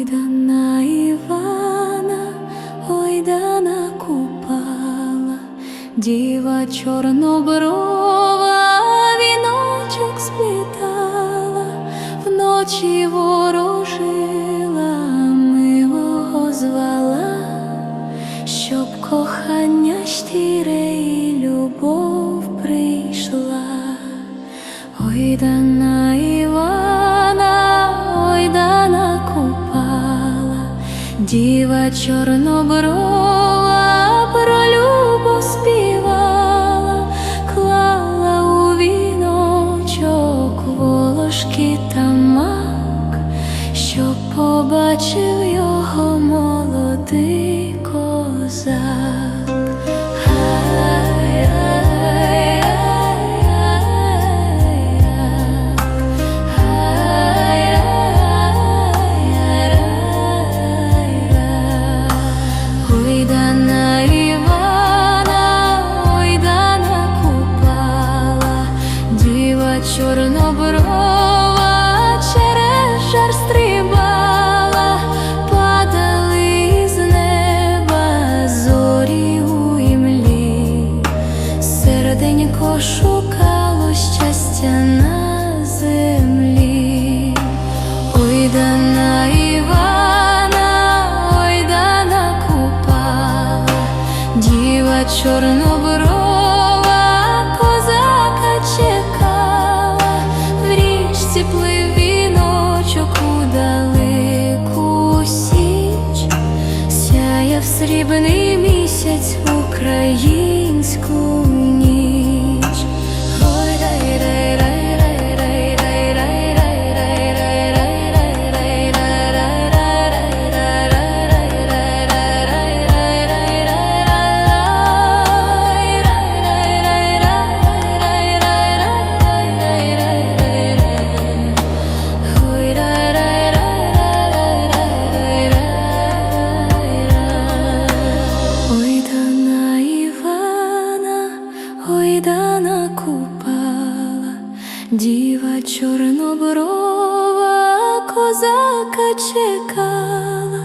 Ой дана Івана, ой дана купала, діва чорноброва, віночок сплітала, вночі ворожила, милого звала, щоб кохання щире і любов прийшла, ой дана Івана, діва чорноброва про любов співала, клала у віночок волошки та мак, щоб побачив його молодий козак. Чорноброва, козака чекала, в річці плив віночок у далеку січ, сяяв срібний місяць українську дана купала, діва чорноброва, козака чекала,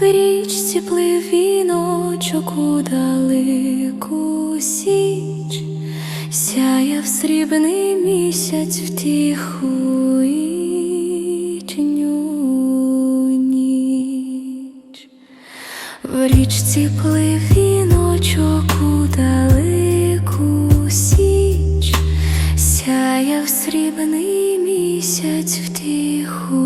в річці плив віночок у далеку січ, сяяв срібний місяць втіху ніч. В річці плив віночок у далеку січ, сяяв срібний місяць втіху